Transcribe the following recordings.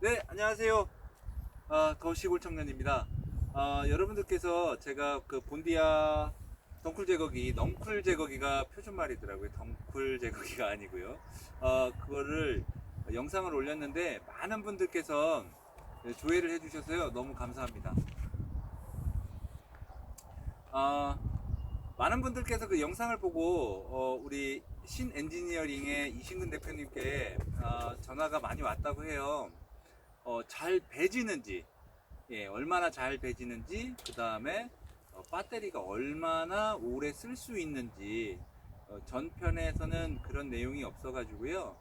네, 안녕하세요. 아, 거시골 청년입니다. 아, 여러분들께서 제가 그 본디아 덩쿨 제거기, 넝쿨 제거기가 표준말이더라고요. 덩쿨 제거기가 아니고요. 어, 그거를 영상을 올렸는데 많은 분들께서 조회를 해주셔서요. 너무 감사합니다. 아, 많은 분들께서 그 영상을 보고 어, 우리 신 엔지니어링의 이신근 대표님께 어, 전화가 많이 왔다고 해요. 어, 잘 배지는지, 예, 얼마나 잘 배지는지, 그 다음에 어, 배터리가 얼마나 오래 쓸 수 있는지, 어, 전편에서는 그런 내용이 없어 가지고요.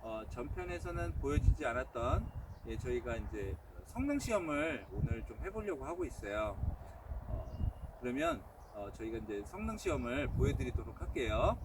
어, 전편에서는 보여지지 않았던 예, 저희가 이제 성능 시험을 오늘 좀 해보려고 하고 있어요. 어, 그러면 어, 저희가 이제 성능 시험을 보여드리도록 할게요.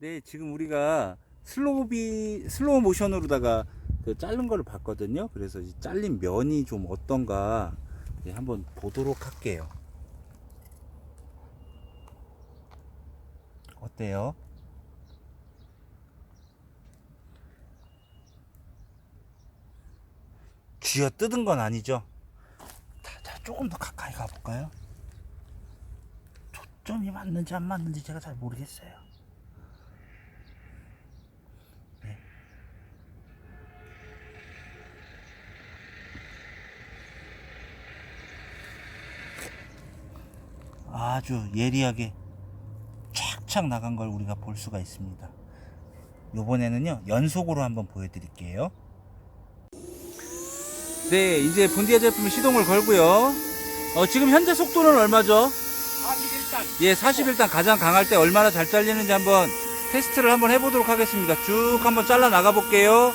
네, 지금 우리가 슬로우비 슬로우 모션으로다가 그 자른 거를 봤거든요. 그래서 이 잘린 면이 좀 어떤가 네, 한번 보도록 할게요. 어때요? 쥐어 뜯은 건 아니죠? 자, 자, 조금 더 가까이 가볼까요? 초점이 맞는지 안 맞는지 제가 잘 모르겠어요. 아주 예리하게 촥촥 나간 걸 우리가 볼 수가 있습니다. 요번에는요, 연속으로 한번 보여드릴게요. 네, 이제 본디아 제품 시동을 걸고요. 어, 지금 현재 속도는 얼마죠? 41단. 예, 41단 가장 강할 때 얼마나 잘 잘리는지 한번 테스트를 한번 해보도록 하겠습니다. 쭉 한번 잘라 나가 볼게요.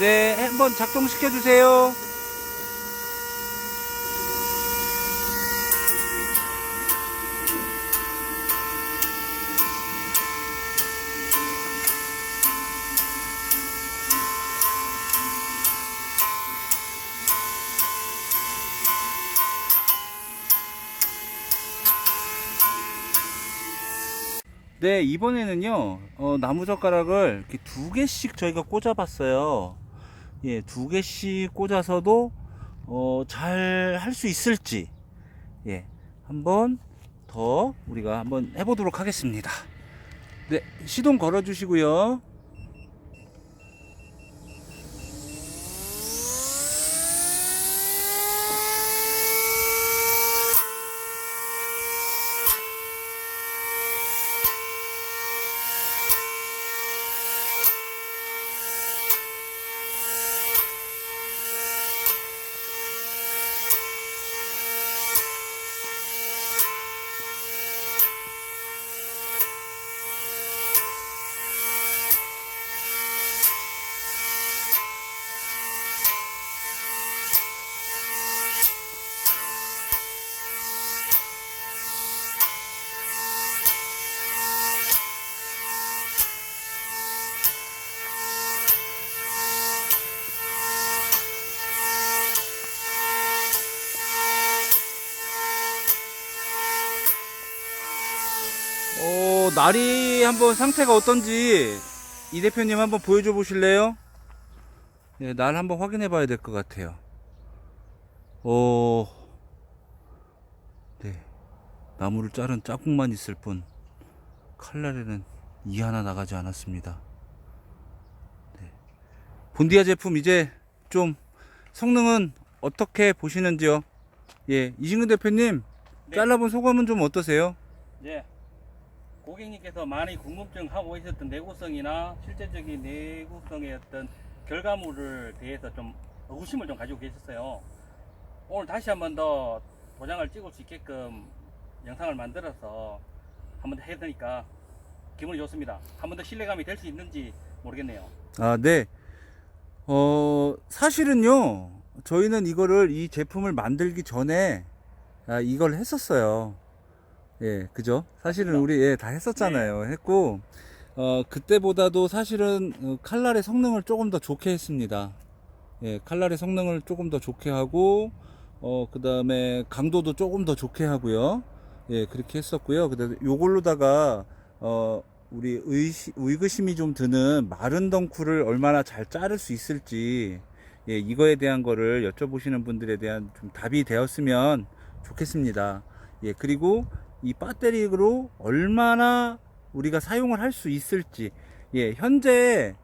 네, 한번 작동시켜 주세요. 네, 이번에는요, 어, 나무젓가락을 이렇게 두 개씩 저희가 꽂아 봤어요. 예, 두 개씩 꽂아서도, 어, 잘 할 수 있을지, 예, 한번 더 우리가 한번 해보도록 하겠습니다. 네, 시동 걸어 주시고요. 어, 날이 한번 상태가 어떤지 이 대표님 한번 보여줘 보실래요? 네, 날 한번 확인해 봐야 될 것 같아요. 어, 네. 나무를 자른 자국만 있을 뿐 칼날에는 이 하나 나가지 않았습니다. 네. 본디아 제품 이제 좀 성능은 어떻게 보시는지요? 예, 이신근 대표님 네. 잘라본 소감은 좀 어떠세요? 예. 고객님께서 많이 궁금증 하고 있었던 내구성이나 실제적인 내구성의 어떤 결과물을 대해서 좀 의구심을 좀 가지고 계셨어요. 오늘 다시 한 번 더 도장을 찍을 수 있게끔 영상을 만들어서 한 번 더 해드니까 기분이 좋습니다. 한 번 더 신뢰감이 될 수 있는지 모르겠네요. 아, 네. 어, 사실은요, 저희는 이거를, 이 제품을 만들기 전에, 아, 이걸 했었어요. 예, 그죠? 사실은. 우리, 예, 다 했었잖아요. 했고, 어, 그때보다도 사실은, 어, 칼날의 성능을 조금 더 좋게 했습니다. 예, 칼날의 성능을 조금 더 좋게 하고, 어, 그 다음에 강도도 조금 더 좋게 하고요. 예, 그렇게 했었고요. 그 다음에 요걸로다가, 어, 우리 의시, 의구심이 좀 드는 마른 덩쿨을 얼마나 잘 자를 수 있을지, 예, 이거에 대한 거를 여쭤보시는 분들에 대한 좀 답이 되었으면 좋겠습니다. 예, 그리고 이 배터리로 얼마나 우리가 사용을 할 수 있을지, 예, 현재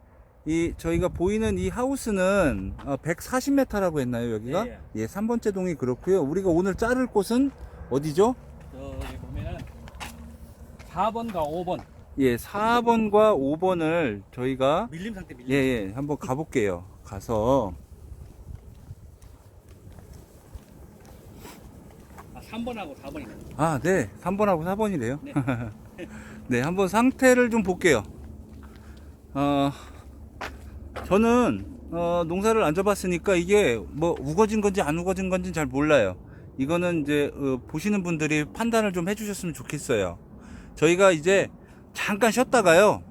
이 저희가 보이는 이 하우스는 140m라고 했나요, 여기가? 예, 예, 3번째 동이 그렇고요. 우리가 오늘 자를 곳은 어디죠? 저기 보면은 4번과 5번 예, 4번과 5번을 저희가 밀림 상태 밀림. 예, 예, 한번 가볼게요. 가서 3번하고 4번이네. 아, 네, 3번하고 4번이래요. 네. 네, 한번 상태를 좀 볼게요. 어, 저는 어, 농사를 안 져봤으니까 이게 뭐 우거진 건지 안 우거진 건지 잘 몰라요. 이거는 이제 어, 보시는 분들이 판단을 좀 해주셨으면 좋겠어요. 저희가 이제 잠깐 쉬었다가요.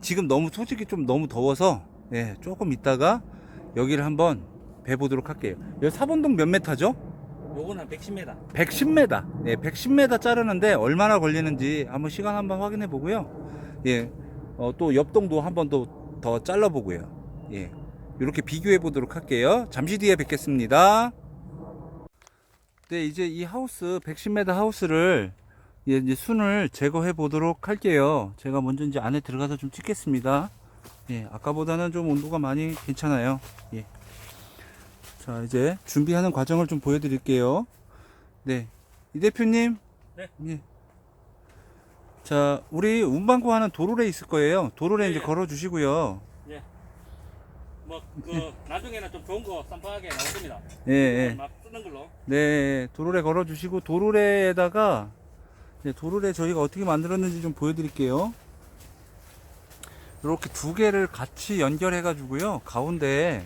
지금 너무 솔직히 좀 너무 더워서 예, 조금 있다가 여기를 한번 뵈보도록 할게요. 여기 사번동 몇 메타죠? 한 110m. 110m. 예, 110m 자르는데 얼마나 걸리는지 한번 시간 한번 확인해 보고요. 예, 어, 또 옆동도 한번 더더 잘라 보고요. 예, 이렇게 비교해 보도록 할게요. 잠시 뒤에 뵙겠습니다. 네, 이제 이 하우스 110m 하우스를 예, 이제 순을 제거해 보도록 할게요. 제가 먼저 이제 안에 들어가서 좀 찍겠습니다. 예, 아까보다는 좀 온도가 많이 괜찮아요. 예. 자, 이제 준비하는 과정을 좀 보여드릴게요. 네. 이 대표님. 네. 예. 자, 우리 운반구 하는 도로래 있을 거예요. 도로래 네. 이제 걸어 주시고요. 뭐그 나중에는 좀 좋은 거 쌈파하게 나옵니다. 예, 예. 막 쓰는 걸로. 네, 도로래 걸어 주시고 도로래에다가 네, 도로래 저희가 어떻게 만들었는지 좀 보여드릴게요. 이렇게 두 개를 같이 연결해 가지고요. 가운데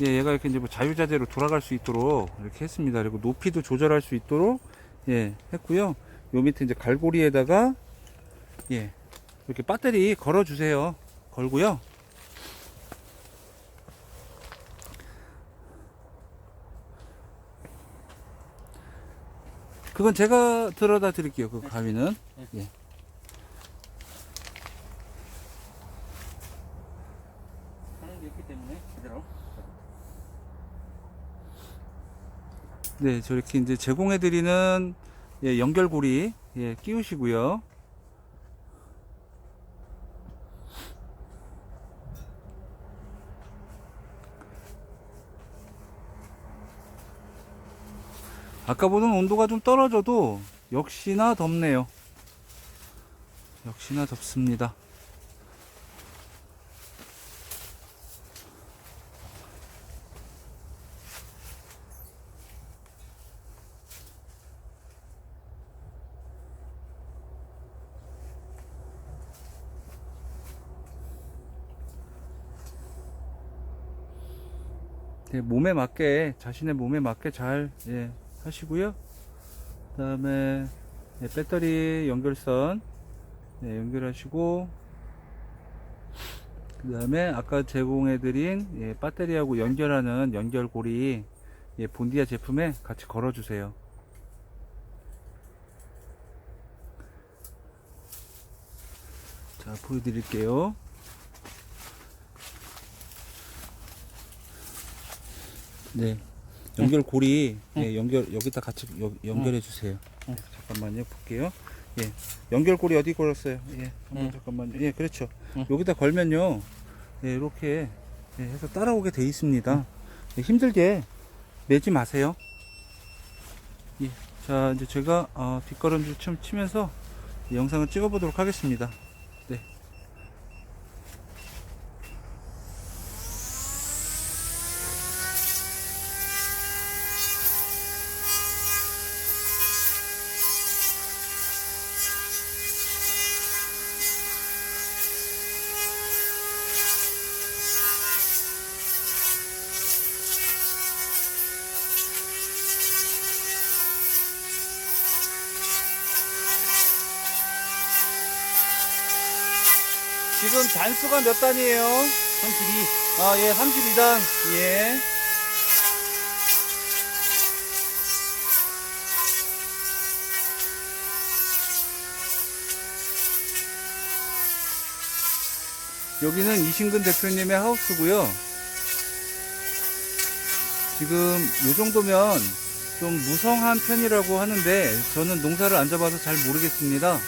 예, 얘가 이렇게 이제 뭐 자유자재로 돌아갈 수 있도록 이렇게 했습니다. 그리고 높이도 조절할 수 있도록 예, 했고요. 요 밑에 이제 갈고리에다가 예, 이렇게 배터리 걸어 주세요. 걸고요. 그건 제가 들어다 드릴게요. 그 가위는. 예. 하는 게 있기 때문에 그대로. 네, 저렇게 이제 제공해 드리는 예, 연결고리 예, 끼우시고요. 아까보다는 온도가 좀 떨어져도 역시나 덥네요. 역시나 덥습니다. 몸에 맞게 자신의 몸에 맞게 잘 예, 하시고요. 그 다음에 예, 배터리 연결선 예, 연결하시고 그 다음에 아까 제공해드린 예, 배터리하고 연결하는 연결고리 예, 본디아 제품에 같이 걸어주세요. 자 보여드릴게요. 네. 연결 고리 예, 연결 여기다 같이 여- 연결해 주세요. 응. 잠깐만요. 볼게요. 예. 연결 고리 어디 걸었어요? 예. 한번 응. 잠깐만요. 예, 그렇죠. 응. 여기다 걸면요. 예, 이렇게 예, 해서 따라오게 돼 있습니다. 예, 힘들게 매지 마세요. 예. 자, 이제 제가 어, 뒷걸음질 좀 치면서 영상을 찍어 보도록 하겠습니다. 지금 단수가 몇 단이에요? 32. 아, 예, 32단. 예. 여기는 이신근 대표님의 하우스고요. 지금 요 정도면 좀 무성한 편이라고 하는데 저는 농사를 안 잡아서 잘 모르겠습니다.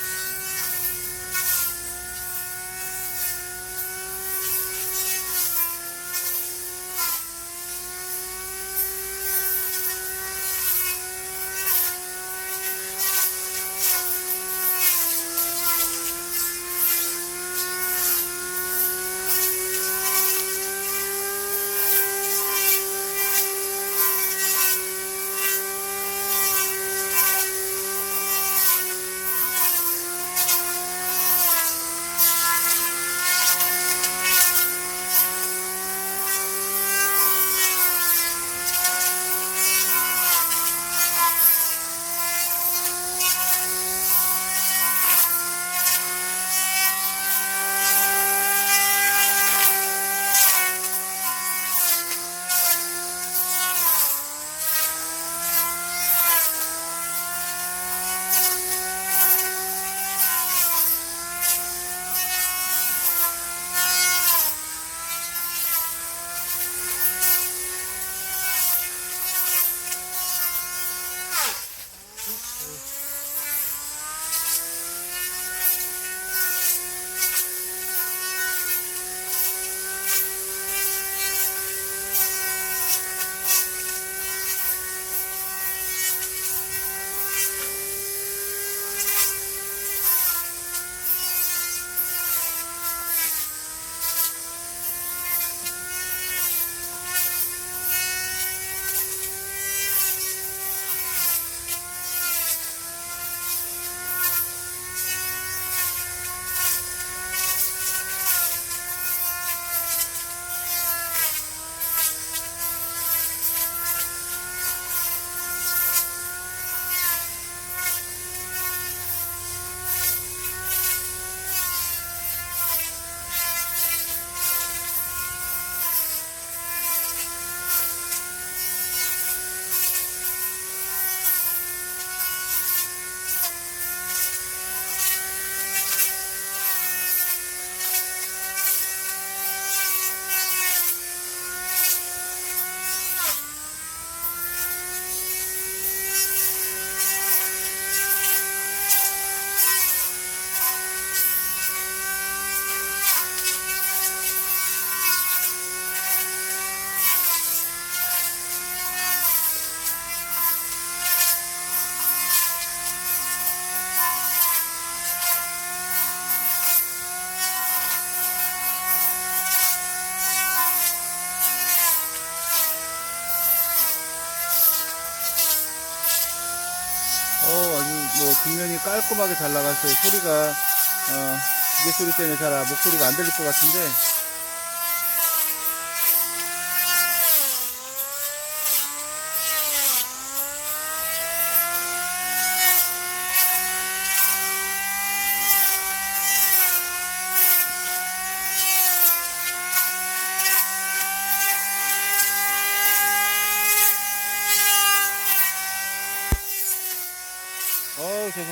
깔끔하게 잘 나갔어요. 소리가 어, 기계 소리 때문에 잘 아- 목소리가 안 들릴 것 같은데.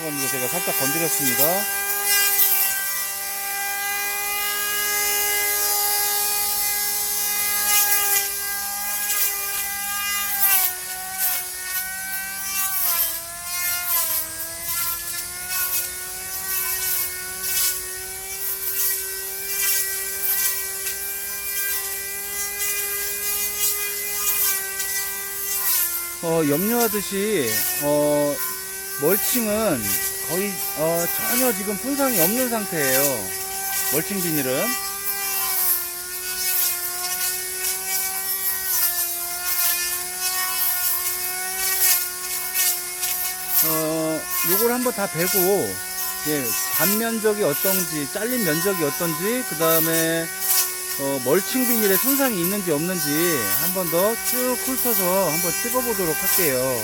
어, 죄송합니다. 제가 살짝 건드렸습니다. 어, 염려하듯이, 어, 멀칭은 거의, 어, 전혀 지금 손상이 없는 상태예요. 멀칭 비닐은. 어, 요걸 한번 다 베고, 예, 단면적이 어떤지, 잘린 면적이 어떤지, 그 다음에, 어, 멀칭 비닐에 손상이 있는지 없는지 한번 더 쭉 훑어서 한번 찍어보도록 할게요.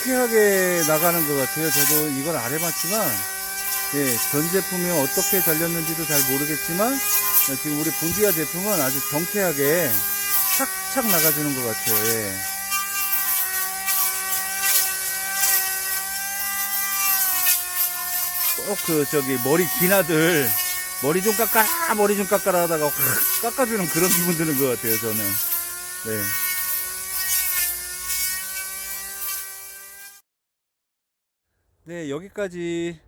명쾌하게 나가는 것 같아요. 저도 이걸 안 해봤지만, 예, 전 제품이 어떻게 달렸는지도 잘 모르겠지만, 예, 지금 우리 본디아 제품은 아주 경쾌하게 착착 나가주는 것 같아요. 예. 꼭그 저기 머리 긴 아들 머리 좀 깎아라 머리 좀 깎아라 하다가 확 깎아주는 그런 기분 드는 것 같아요 저는 네. 네 여기까지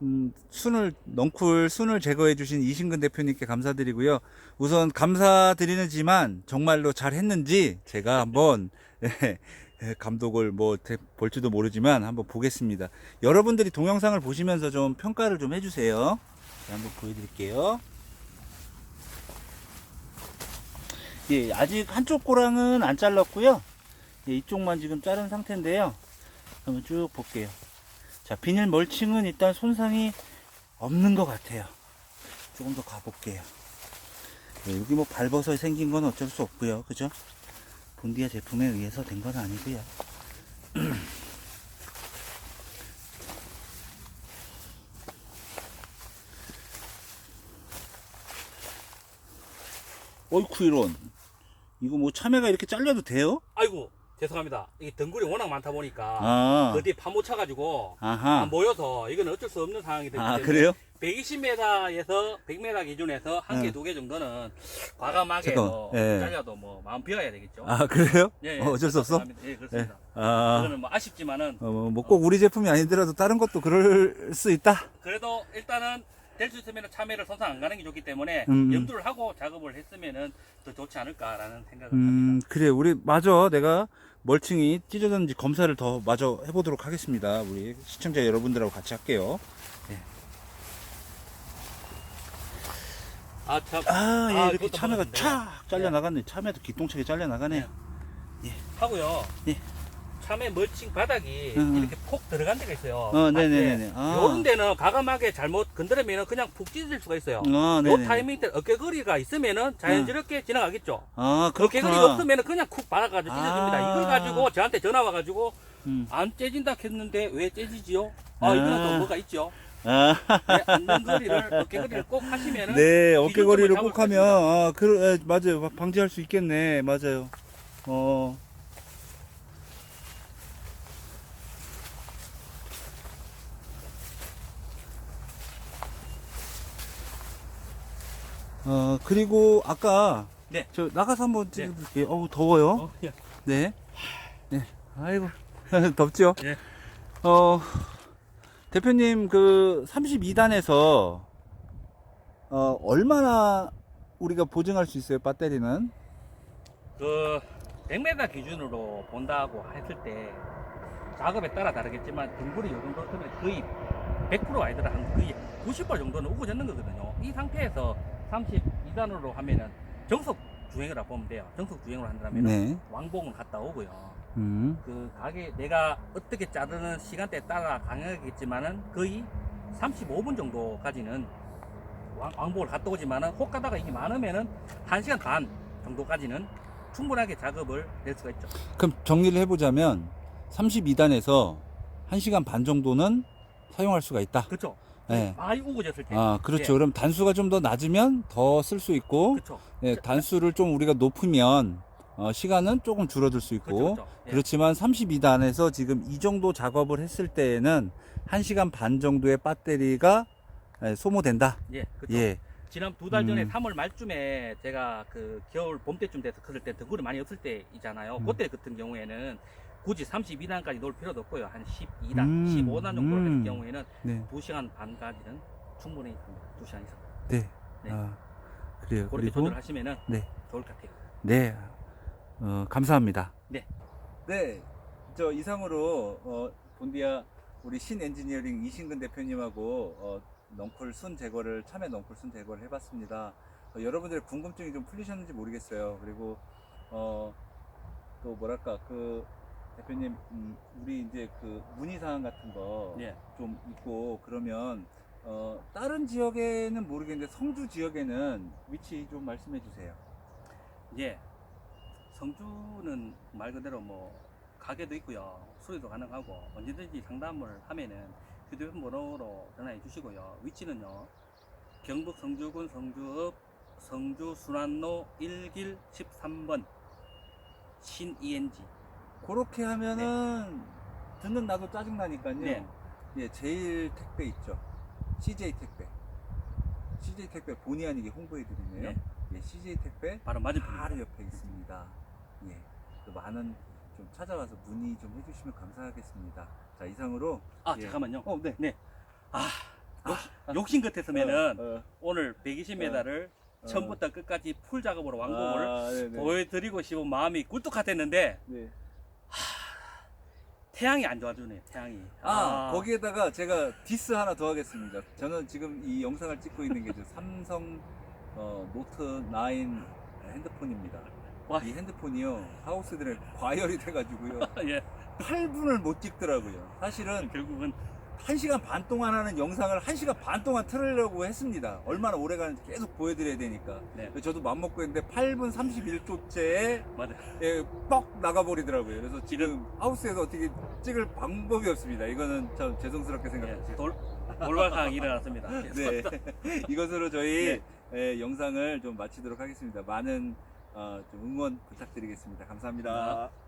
음, 순을 넝쿨 순을 제거해 주신 이신근 대표님께 감사드리고요. 우선 감사드리는지만 정말로 잘 했는지 제가 한번 예, 예, 감독을 뭐 대- 볼지도 모르지만 한번 보겠습니다. 여러분들이 동영상을 보시면서 좀 평가를 좀 해주세요. 자, 한번 보여드릴게요. 예, 아직 한쪽 고랑은 안 잘랐고요. 예, 이쪽만 지금 자른 상태인데요. 한번 쭉 볼게요 자 비닐 멀칭은 일단 손상이 없는 것 같아요. 조금 더 가볼게요. 예, 여기 뭐 발버섯 생긴 건 어쩔 수 없고요. 그죠? 본디아 제품에 의해서 된 건 아니고요. 어이쿠 이런. 이거 뭐 참외가 이렇게 잘려도 돼요? 아이고 죄송합니다. 이게 덩굴이 워낙 많다 보니까 아 어디에 파묻혀 가지고 아하 안 모여서 이건 어쩔 수 없는 상황이 되기 아 때문에 그래요? 120m에서 100m 기준에서 한 개, 네. 두개 정도는 과감하게 잠깐만, 뭐 예. 잘려도 뭐 마음 비워야 되겠죠. 아 그래요? 예, 예. 어, 어쩔 수 없어? 죄송합니다. 예, 그렇습니다. 아 그거는 뭐 아쉽지만은 어, 뭐꼭 우리 제품이 아니더라도 다른 것도 그럴 수 있다. 그래도 일단은 될 수 있으면 참외를 손상 안 가는 게 좋기 때문에 음, 음. 염두를 하고 작업을 했으면은 더 좋지 않을까라는 생각을 음 합니다. 그래 우리 맞아 내가 멀칭이 찢어졌는지 검사를 더 마저 해보도록 하겠습니다. 우리 시청자 여러분들하고 같이 할게요. 아, 참. 아, 예, 아, 이렇게 참외가. 촥 잘려 나갔네. 참외도 기똥차게 잘려 나가네. 하고요. 예. 참외 멀칭 바닥이 응, 응. 이렇게 폭 들어간 데가 있어요. 어, 네네네네. 아. 이런 데는 가감하게 잘못 건드리면 그냥 푹 찢어질 수가 있어요. 아, 요 네네. 타이밍 때 어깨거리가 있으면은 자연스럽게 지나가겠죠. 아, 어깨거리가 그렇구나. 없으면은 그냥 쿡 박아가지고 찢어집니다. 아. 이걸 가지고 저한테 전화 와가지고 음. 안 째진다 했는데 왜 째지지요? 아, 이거는 또 아. 뭐가 있죠. 아, 네, 앉는거리를 어깨거리를 꼭 하시면은 네, 어깨거리를 기준점을 꼭 잡을 하면, 아, 그, 예, 맞아요. 방지할 수 있겠네. 맞아요. 어. 어, 그리고 아까, 네. 저 나가서 한번 찍어볼게요. 어우, 더워요. 어, 예. 네. 네. 아이고. 덥죠? 예. 어, 대표님, 그, 32단에서, 어, 얼마나 우리가 보증할 수 있어요, 배터리는? 그 100m 기준으로 본다고 했을 때 작업에 따라 다르겠지만 등굴이 요 정도 되면 거의 100% 아니더라 한 거의 90% 정도는 우거졌는 거거든요. 이 상태에서 32단으로 하면은 정석 주행을 보면 돼요. 정석 주행을 한다면 네. 왕복은 갔다 오고요. 음. 그 가게 내가 어떻게 자르는 시간대에 따라 강하겠지만은 거의 35분 정도까지는 왕, 왕복을 갔다 오지만은 혹 가다가 이게 많으면은 1시간 반 정도까지는 충분하게 작업을 낼 수가 있죠. 그럼 정리를 해보자면, 32단에서 1시간 반 정도는 사용할 수가 있다. 그렇죠. 네. 많이 우거졌을 때. 아, 그렇죠. 예. 그럼 단수가 좀 더 낮으면 더 쓸 수 있고, 그렇죠. 예, 단수를 좀 우리가 높으면, 어, 시간은 조금 줄어들 수 있고, 그렇죠. 그렇죠. 예. 그렇지만 32단에서 지금 이 정도 작업을 했을 때에는 1시간 반 정도의 배터리가 예, 소모된다. 예. 그렇죠. 예. 지난 두 달 전에 음. 3월 말쯤에 제가 그 겨울 봄 때쯤 돼서 그럴 때 등굴이 많이 없을 때 있잖아요. 음. 그때 같은 경우에는 굳이 32단까지 놓을 필요도 없고요. 한 12단, 음. 15단 정도 음. 했을 경우에는 네. 2시간 반까지는 충분히 합니다. 2시간 이상. 네. 네. 아, 그래요. 그렇게 그리고, 조절하시면은 네. 좋을 것 같아요. 네. 어, 감사합니다. 네. 네, 저 이상으로 어, 본디아 우리 신 엔지니어링 이신근 대표님하고 어, 넝쿨 순 제거를 참외 넝쿨 순 제거를 해봤습니다. 어, 여러분들의 궁금증이 좀 풀리셨는지 모르겠어요. 그리고 어, 또 뭐랄까 그 대표님 음, 우리 이제 그 문의 사항 같은 거 예. 좀 있고 그러면 어, 다른 지역에는 모르겠는데 성주 지역에는 위치 좀 말씀해 주세요. 예. 성주는 말 그대로 뭐 가게도 있고요. 수리도 가능하고 언제든지 상담을 하면은 휴대폰 번호로 전화해 주시고요. 위치는요. 경북 성주군 성주읍 성주 순환로 1길 13번 신 ENG. 그렇게 하면은 듣는 나도 짜증 나니까요. 네. 예, 제일 택배 있죠. CJ 택배. CJ 택배 본의 아니게 홍보해 드리네요. 네. 예, CJ 택배 바로 맞은편. 바로 옆에 있습니다. 예. 또 많은 좀 찾아와서 문의 좀 해주시면 감사하겠습니다. 자 이상으로 아 예. 잠깐만요. 어, 네. 네. 아, 욕심 같았으면은 어, 어, 오늘 120m를 어. 처음부터 끝까지 풀 작업으로 완공을 아, 네네. 보여드리고 싶은 마음이 굴뚝 같았는데 네. 태양이 안 좋아주네요. 태양이. 아, 거기에다가 제가 디스 하나 더 하겠습니다. 저는 지금 이 영상을 찍고 있는 게저 삼성 어, 노트 9 핸드폰입니다. 와. 이 핸드폰이요 하우스들에 과열이 돼가지고요 예. 8분을 못 찍더라고요. 사실은 결국은 1시간 반 동안 하는 영상을 1시간 반 동안 틀으려고 했습니다. 얼마나 오래 가는지 계속 보여드려야 되니까. 네. 저도 맘먹고 했는데 8분 31초째에 맞아. 예, 뻑 나가버리더라고요. 그래서 지금 하우스에서 어떻게 찍을 방법이 없습니다. 이거는 참 죄송스럽게 예, 생각합니다. 돌 돌발상이 일어났습니다. 네. 이것으로 저희 네. 예, 영상을 좀 마치도록 하겠습니다. 많은 어, 좀 응원 부탁드리겠습니다. 감사합니다. 감사합니다.